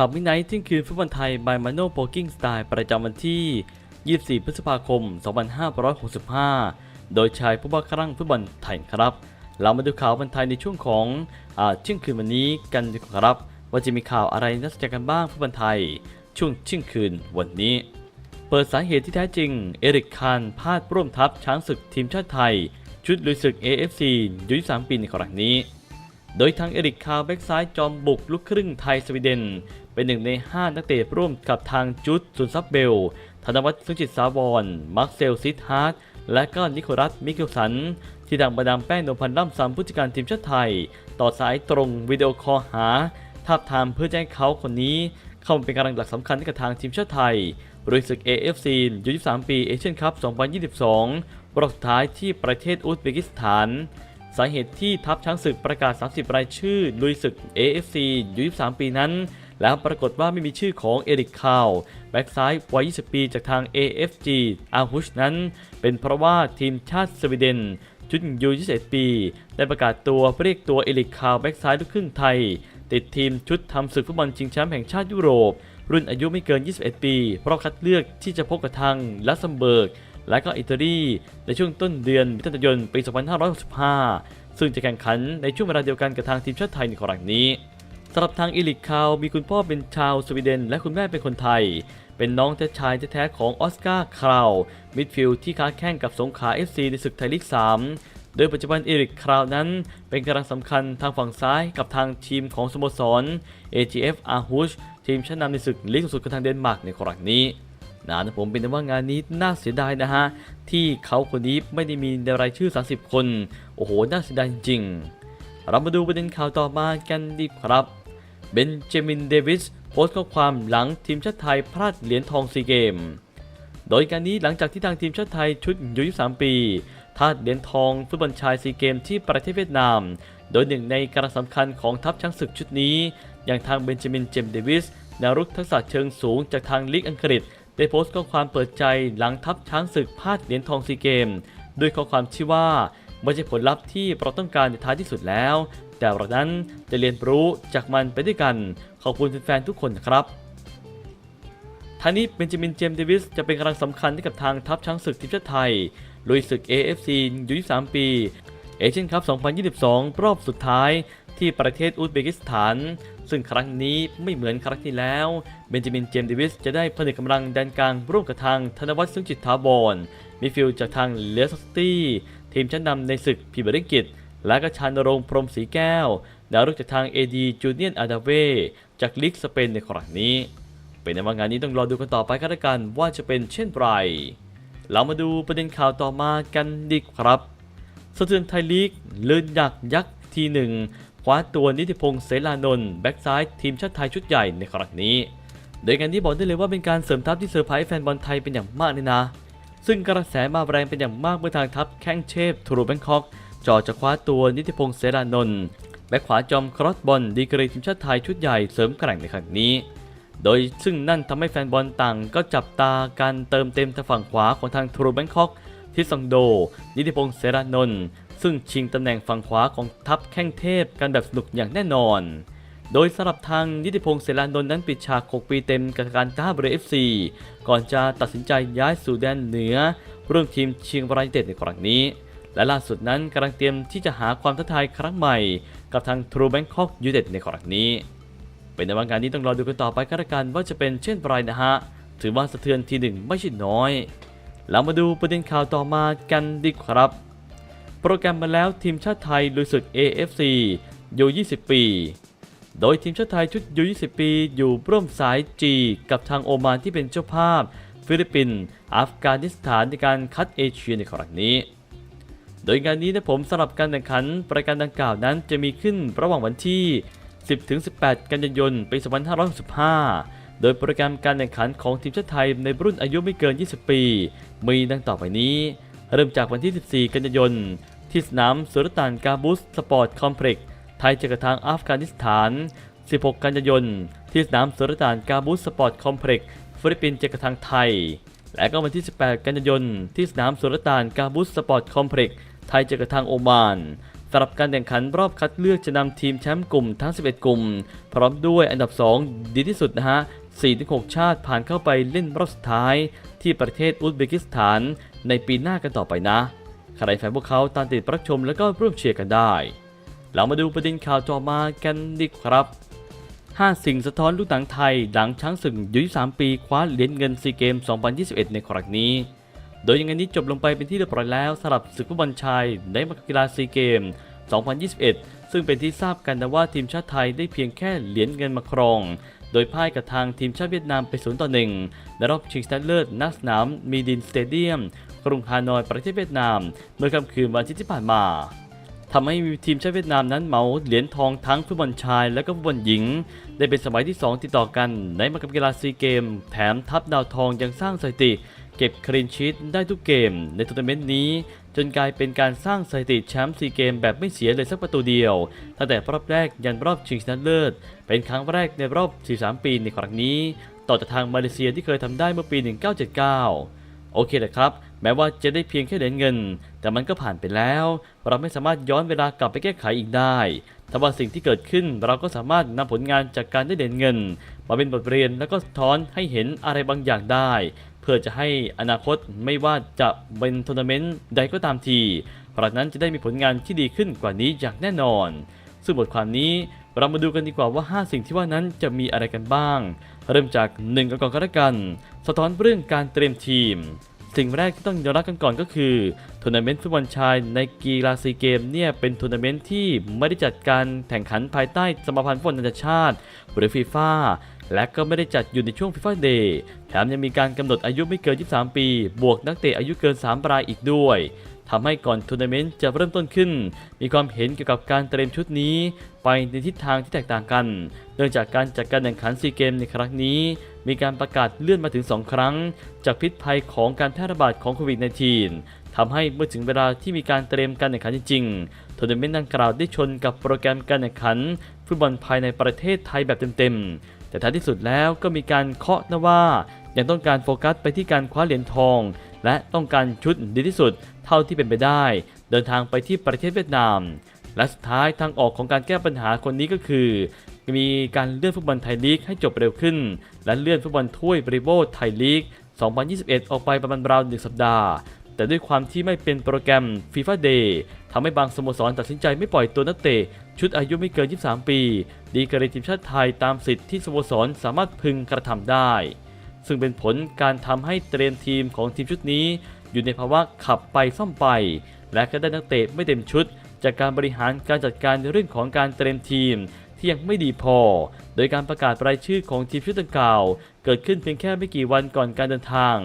ขับมิไนท์ที่ยงคืนฟุตบอลไทยบายมาโนโปกิ้งสไตล์ประจำวันที่ 24 พฤษภาคม 2565 โดยชายผู้บ้าคลั่งฟุตบอลไทยครับ เรามาดูข่าวบอลไทยในช่วงของอาเที่ยงคืนวันนี้กันดีกว่าครับ ว่าจะมีข่าวอะไรน่าสนใจกันบ้างฟุตบอลไทย ช่วงเที่ยงคืนวันนี้ เปิดสาเหตุที่แท้จริง เอริกคานพลาดร่วมทัพช้างศึกทีมชาติไทย ชุดลุยศึก AFC ยุ23ปีในครั้งนี้โดยทางเอริกคาวแบ็กซ้ายจอมบุกลูกครึ่งไทยสวีเดน เป็นหนึ่งใน 5 นักเตะร่วมกับทางจุดสุนทรัพย์เบล ธนวัฒน์สุจิตสาวร มาร์คเซลซิทฮาร์ดและก็นิโคลัสมิเกลสัน ที่ดังประดามแป้งนวลพันธ์ล่ำซำผู้จัดการทีมชาติไทย ต่อสายตรงวิดีโอคอลหาทาบทามเพื่อจะให้เขาคนนี้ เข้ามาเป็นกำลังหลักสำคัญให้กับทางทีมชาติไทยบริสึก AFC ยู23 ปีเอเชียนคัพ 2022 รอบสุดท้ายที่ประเทศอุซเบกิสถาน สาเหตุที่ทัพช้างศึกประกาศ 30 รายชื่อ ลุยศึก AFC ยู23 ปีนั้น แล้วปรากฏว่าไม่มีชื่อของเอริกคาวแบ็กซ้ายวัย 20 ปีจากทาง AFG อาฮุชนั้น เป็นเพราะว่าทีมชาติสวีเดนชุดยู21ปี ได้ประกาศตัวเรียกตัวเอริกคาวแบ็กซ้ายลูกครึ่งไทย ติดทีมชุดทำศึกฟุตบอลชิงแชมป์แห่งชาติยุโรป รุ่นอายุไม่เกิน 21 ปี เพราะคัดเลือกที่จะพบกับทางลักเซมเบิร์ก และก็อิตาลีในช่วงต้นเดือนมิถุนายนปี 2565 ซึ่งจะแข่งขันในช่วงเวลาเดียวกันกับทางทีมชาติไทยในครั้งนี้ สำหรับทางอิลิกคาวมีคุณพ่อเป็นชาวสวีเดน และคุณแม่เป็นคนไทย เป็นน้องแท้ชายแท้ๆของออสการ์คราวมิดฟิลด์ที่ค้าแข่งกับสงขลา FC ในศึกไทยลีก 3 โดยปัจจุบันเอริกคราวนั้นเป็นกำลังสำคัญทางฝั่งซ้ายกับทางทีมของสโมสร AGF a h u s ทีมชั้นนำในศึกลีกสูงสุดของทางเดนมาร์กในครั้งนี้นะผมเป็นว่างานนี้น่าเสียดายนะฮะ ที่เขาคนนี้ไม่ได้มีในรายชื่อ 30 คน โอ้โห น่าเสียดายจริง เรามาดูประเด็นข่าวต่อมากันดีครับ เบนจามินเดวิสโพสต์ข้อความหลังทีมชาติไทยพลาดเหรียญทองซีเกม โดยการนี้หลังจากที่ทางทีมชาติไทยชุดยู23ปีพลาดเหรียญทองฟุตบอลชายซีเกมที่ประเทศเวียดนาม โดยหนึ่งในกำลังสำคัญของทัพช้างศึกชุดนี้ อย่างทางเบนจามินเจมส์เดวิสแนวรุกทักษะเชิงสูงจากทางลีกอังกฤษ ได้โพสต์ข้อความเปิดใจหลังทัพช้างศึกพลาดเหรียญทองซีเกม ด้วยข้อความที่ว่าไม่ใช่ผลลัพธ์ที่เราต้องการในท้ายที่สุดแล้ว แต่เรานั้นจะเรียนรู้จากมันไปด้วยกัน ขอบคุณแฟนๆทุกคนนะครับทางนี้เบนจามินเจมส์เดวิสจะเป็นกำลังสำคัญให้กับทางทัพช้างศึกทีมชาติไทยลุยศึก AFC ยู23ปี เอเชียนคัพ 2022 รอบสุดท้ายที่ประเทศอุซเบกิสถาน ซึ่งครั้งนี้ไม่เหมือนครั้งที่แล้ว เบนจามินเจมส์เดวิสจะได้ผนึกกำลังแดนกลางร่วมกับทางธนวัฒน์ซึ่งจิตถาวรมีฟิลจากทางเลสสตี้ทีมชั้นนำในศึกพรีเมียร์ลีกอังกฤษ และก็ชานรงพรมศรีแก้ว ดาวรุ่งจากทาง AD จูเนียนอาดาเวจากลีกสเปนในครั้งนี้ เป็นในว่างานนี้ต้องรอดูกันต่อไปกันละกันว่าจะเป็นเช่นไร เรามาดูประเด็นข่าวต่อมากันดีครับสะเทือนไทยลีกเลื่อนยักยักษ์ทีหนึ่งคว้าตัวนิติพงษ์เสลานนท์แบ็กซ้ายทีมชาติไทยชุดใหญ่ในครั้งนี้ โดยการที่บอกได้เลยว่าเป็นการเสริมทัพที่เซอร์ไพรส์แฟนบอลไทยเป็นอย่างมากเลยนะ ซึ่งกระแสมาแรงเป็นอย่างมากเมื่อทางทัพแข้งเชฟทรูแบงคอก จอจะคว้าตัวนิติพงษ์เสลานนท์แบ็กขวาจอมครอสบอลดีกรีทีมชาติไทยชุดใหญ่เสริมแกร่งในครั้งนี้ โดยซึ่งนั่นทำให้แฟนบอลต่างก็จับตาการเติมเต็มทางฝั่งขวาของทางทูรูแบงคอกทิซองโด นิติพงษ์เสรานนท์ซึ่งชิงตำแหน่งฝั่งขวาของทัพแข้งเทพกันแบบสนุกอย่างแน่นอน โดยสำหรับทางนิติพงษ์เสรานนท์นั้นปิดฉาก 6 ปีเต็มกับการท่าเรือ FC ก่อนจะตัดสินใจย้ายสู่แดนเหนือร่วมทีมเชียงรายยูไนเต็ดในครั้งนี้ และล่าสุดนั้นกำลังเตรียมที่จะหาความท้าทายครั้งใหม่ กับทางทรูแบงคอกยูไนเต็ดในครั้งนี้ เป็นในวันงานนี้ต้องรอดูกันต่อไปกันละกันว่าจะเป็นเช่นไรนะฮะ ถือว่าสะเทือนทีหนึ่งไม่ใช่น้อย เรามาดูประเด็นข่าวต่อมากันดีครับ โปรแกรมมาแล้วทีมชาติไทยลุยศึก AFC อยู่20 ปี โดยทีมชาติไทยชุดยู20 ปี อยู่ร่วมสาย G กับทางโอมานที่เป็นเจ้าภาพ ฟิลิปปินส์อัฟกานิสถานในการคัดเอเชียในครั้งนี้ โดยงานนี้นะผมสำหรับการแข่งขันประการดังกล่าวนั้นจะมีขึ้นระหว่างวันที่ 10-18 กันยายนปี2565 โดยโปรแกรมการแข่งขันของทีมชาติไทยในรุ่นอายุไม่เกิน 20 ปี มีดังต่อไปนี้ เริ่มจากวันที่ 14 กันยายนที่สนามสุลต่านกาบุสสปอร์ตคอมเพล็กซ์ไทยเจอกับทางอัฟกานิสถาน 16 กันยายนที่สนามสุลต่านกาบุสสปอร์ตคอมเพล็กซ์ฟิลิปปินส์เจอกับทางไทย และก็วันที่ 18 กันยายนที่สนามสุลต่านกาบุสสปอร์ตคอมเพล็กซ์ ไทยเจอกับทางโอมานสำหรับการแข่งขันรอบคัดเลือกจะนำทีมแชมป์กลุ่มทั้ง 11 กลุ่ม พร้อมด้วยอันดับ 2 ดีที่สุดนะฮะ 4-6 ชาติผ่านเข้าไปเล่นรอบสุดท้าย ที่ประเทศอุซเบกิสถาน ในปีหน้ากันต่อไปนะ ใครแฟนพวกเขาตามติดรับชมแล้วก็ร่วมเชียร์กันได้ เรามาดูประเด็นข่าวต่อมากันดีครับ5สิ่งสะท้อนลูกหนังไทย หลังช้างศึกอายุ23ปีคว้าเหรียญเงินซีเกม 2021 ในครั้งนี้ โดยยังไงนี้จบลงไปเป็นที่เรียบร้อยแล้วสำหรับศึกฟุตบอลชายในมหกีฬาซีเกม 2021 ซึ่งเป็นที่ทราบกันนะว่าทีมชาติไทยได้เพียงแค่เหรียญเงินมาครอง โดยพ่ายกับทางทีมชาติเวียดนามไป0ต่อ1ในรอบชิงชนะเลิศณสนามมีดินสเตเดียมกรุงฮานอยประเทศเวียดนาม เมื่อค่ำคืนวันอาทิตย์ที่ผ่านมาทำให้ทีมชาติเวียดนามนั้นเหมาเหรียญทองทั้งฟุตบอลชายและก็ฟุตบอลหญิง ได้เป็นสมัยที่ 2 ติดต่อกันในมหกรรมกีฬาซีเกม แถมทัพดาวทองยังสร้างสถิติ เก็บคลีนชีตได้ทุกเกมในทัวร์นาเมนต์นี้ จนกลายเป็นการสร้างสถิติแชมป์ซีเกมแบบไม่เสียเลยสักประตูเดียว ตั้งแต่รอบแรกยันรอบชิงชนะเลิศ เป็นครั้งแรกในรอบ 43 ปีในครั้งนี้ ต่อจากทางมาเลเซียที่เคยทำได้เมื่อปี 1979 โอเคแหละครับ แม้ว่าจะได้เพียงแค่เหรียญเงิน แต่มันก็ผ่านไปแล้ว เราไม่สามารถย้อนเวลากลับไปแก้ไขอีกได้แต่ว่าสิ่งที่เกิดขึ้นเราก็สามารถนำผลงานจากการได้เหรียญเงิน มาเป็นบทเรียนแล้วก็ท้อนให้เห็นอะไรบางอย่างได้ พื่อจะให้อนาคตไม่ว่าจะเป็นทัวร์นาเมนต์ใดก็ตามทีพราะนั้นจะได้มีผลงานที่ดีขึ้นกว่านี้อย่างแน่นอน ซึ่งบทความนี้เรามาดูกันดีกว่าว่า 5 สิ่งที่ว่านั้นจะมีอะไรกันบ้าง เริ่มจาก 1กันก่อนก็และกัน สะท้อนเรื่องการเตรียมทีม สิ่งแรกที่ต้องยอมรับกันก่อนก็คือทัวร์นาเมนต์ฟุตบอลชายในกีฬาซีเกมเนี่ยเป็นทัวร์นาเมนต์ที่ไม่ได้จัดการแข่งขันภายใต้สมาพันธ์ฟุตบอลนานาชาติหรือฟีฟ่าและก็ไม่ได้จัดอยู่ในช่วงฟีฟ่าเดย์แถมยังมีการกำหนดอายุไม่เกิน 23 ปี บวกนักเตะอายุเกิน 3 รายอีกด้วย ทำให้ก่อนทัวร์นาเมนต์จะเริ่มต้นขึ้น มีความเห็นเกี่ยวกับการเตรียมชุดนี้ ไปในทิศทางที่แตกต่างกัน เนื่องจากการจัดการแข่งขันซีเกมในครั้งนี้ มีการประกาศเลื่อนมาถึง 2 ครั้ง จากพิษภัยของการแพร่ระบาดของโควิด -19 ทำให้เมื่อถึงเวลาที่มีการเตรียมการแข่งขันจริงๆทัวร์นาเมนต์ดังกล่าวได้ชนกับโปรแกรมการแข่งขันฟุตบอลภายในประเทศไทยแบบเต็มๆ แต่ท้ายที่สุดแล้วก็มีการเคาะนะว่ายังต้องการโฟกัสไปที่การคว้าเหรียญทอง และต้องการชุดดีที่สุดเท่าที่เป็นไปได้ เดินทางไปที่ประเทศเวียดนาม และสุดท้ายทางออกของการแก้ปัญหาคนนี้ก็คือ มีการเลื่อนฟุตบอลไทยลีกให้จบเร็วขึ้น และเลื่อนฟุตบอลถ้วยบริโภคไทยลีก 2021 ออกไปประมาณราวหนึ่งสัปดาห์ แต่ด้วยความที่ไม่เป็นโปรแกรม FIFA Day ทำให้บางสโมสรตัดสินใจไม่ปล่อยตัวนักเตะชุดอายุไม่เกิน 23 ปี ดีกรีทีมชาติไทยตามสิทธิ์ที่สโมสรสามารถพึงกระทำได้ ซึ่งเป็นผลการทำให้เตรียมทีมของทีมชุดนี้ อยู่ในภาวะขับไปซ่อมไป และก็ได้นักเตะไม่เต็มชุด จากการบริหารการจัดการเรื่องของการเตรียมทีมที่ยังไม่ดีพอ โดยการประกาศรายชื่อของทีมชุดดังกล่าว เกิดขึ้นเพียงแค่ไม่กี่วันก่อนการเดินทาง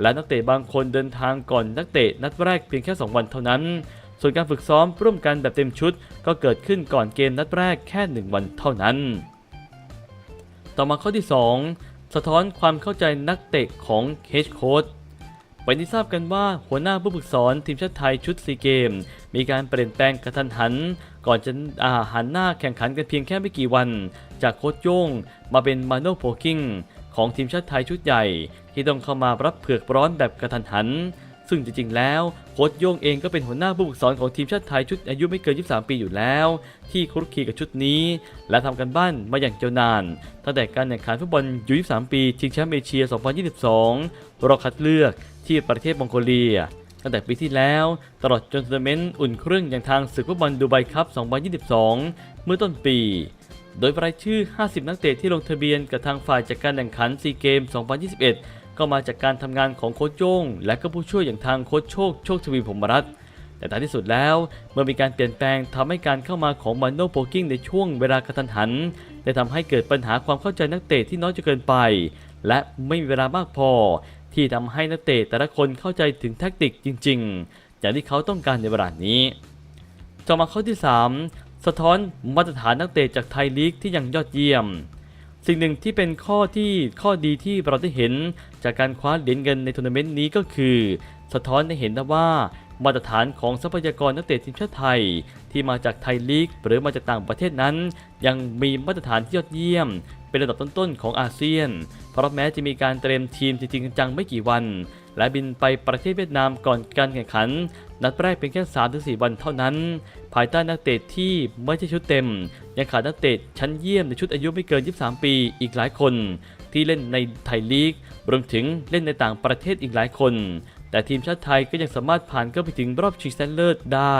และนักเตะบางคนเดินทางก่อนนักเตะนัดแรกเพียงแค่ 2 วันเท่านั้น ส่วนการฝึกซ้อมร่วมกันแบบเต็มชุด ก็เกิดขึ้นก่อนเกมนัดแรกแค่ 1 วันเท่านั้น ต่อมาข้อที่ 2 สะท้อนความเข้าใจนักเตะของเฮดโค้ดไปที่ทราบกันว่าหัวหน้าผู้ฝึกสอนทีมชาติไทยชุดซีเกม มีการเปลี่ยนแปลงกระทันหัน ก่อนจะอาหันหน้าแข่งขันกันเพียงแค่ไม่กี่วัน จากโค้ชโย่งมาเป็นมาโนโพกิ้งของทีมชาติไทยชุดใหญ่ ที่ต้องเข้ามารับเผือกร้อนแบบกระทันหัน ซึ่งจริงๆ แล้วโค้ชโย่งเองก็เป็นหัวหน้าผู้ฝึกสอนของทีมชาติไทยชุดอายุไม่เกิน 23 ปีอยู่แล้ว ที่คลุกคลีกับชุดนี้ และทำกันบ้านมาอย่างยานานตั้งแต่การแข่งขันฟุตบอลยู23 ปีชิงแชมป์เอเชีย 2022 รอบคัดเลือกที่ประเทศมองโกเลียตั้งแต่ปีที่แล้ว ตลอดจนทัวร์นาเมนต์อุ่นเครื่องอย่างทางศึกฟุตบอลดูไบคัพ 2022 เมื่อต้นปี โดยรายชื่อ 50 นักเตะที่ลงทะเบียนกับทางฝ่ายจัดการแข่งขันซีเกม 2021 ก็มาจากการทำงานของโค้ชโจ้งและก็ผู้ช่วยอย่างทางโค้ชโชคโชคทวีพรหมรัตน์แต่ท้ายที่สุดแล้วเมื่อมีการเปลี่ยนแปลงทำให้การเข้ามาของมาโนโปกิ้งในช่วงเวลากระทันหัน ได้ทำให้เกิดปัญหาความเข้าใจนักเตะที่น้อยจนเกินไป และไม่มีเวลามากพอ ที่ทำให้นักเตะแต่ละคนเข้าใจถึงแทคติกจริง ๆ อย่างที่เขาต้องการในเวลานี้ต่อมาข้อที่ 3 สะท้อนมาตรฐานนักเตะจากไทยลีกที่ยังยอดเยี่ยม สิ่งหนึ่งที่เป็นข้อที่ข้อดีที่เราได้เห็น จากการคว้าเหรียญเงินในทัวร์นาเมนต์นี้ก็คือ สะท้อนให้เห็นนะว่ามาตรฐานของทรัพยากรนักเตะทีมชาติไทย ที่มาจากไทยลีก หรือมาจากต่างประเทศนั้น ยังมีมาตรฐานที่ยอดเยี่ยม เป็นระดับต้นๆของอาเซียน เพราะแม้จะมีการเตรียมทีมจริงจังไม่กี่วัน และบินไปประเทศเวียดนามก่อนการแข่งขัน นัดแรกเป็นแค่3-4 วันเท่านั้น ภายใต้นักเตะที่ไม่ใช่ชุดเต็ม ยังขาดนักเตะชั้นเยี่ยมในชุดอายุไม่เกิน 23 ปีอีกหลายคน ที่เล่นในไทยลีก รวมถึงเล่นในต่างประเทศอีกหลายคนแต่ทีมชาติไทยก็ยังสามารถผ่านเข้าไปถึงรอบชิงชนะเลิศได้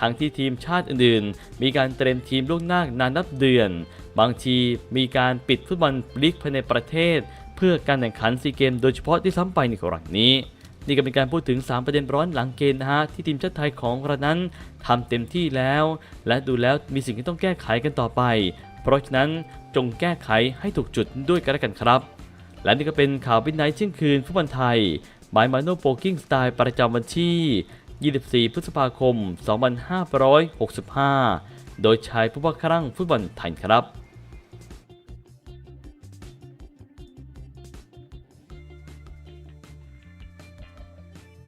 ทั้งที่ทีมชาติอื่นๆ มีการเตรียมทีมล่วงหน้านานนับเดือน บางทีมีการปิดฟุตบอลลีกภายในประเทศ เพื่อการแข่งขันซีเกมโดยเฉพาะที่ซ้ำไปในครั้งนี้ นี่ก็เป็นการพูดถึง 3 ประเด็นร้อนหลังเกมนะฮะที่ทีมชาติไทยของเรานั้นทำเต็มที่แล้ว และดูแล้วมีสิ่งที่ต้องแก้ไขกันต่อไป เพราะฉะนั้นจงแก้ไขให้ถูกจุดด้วยกันแล้วกันครับ และนี่ก็เป็นข่าววินไนท์เที่ยงคืนฟุตบอลไทยบายมาโนโปกิ้งสไตล์ประจำวันที่ 24 พฤษภาคม 2565 โดยชายผู้ว่าครั่งฟุตบอลไทยครับ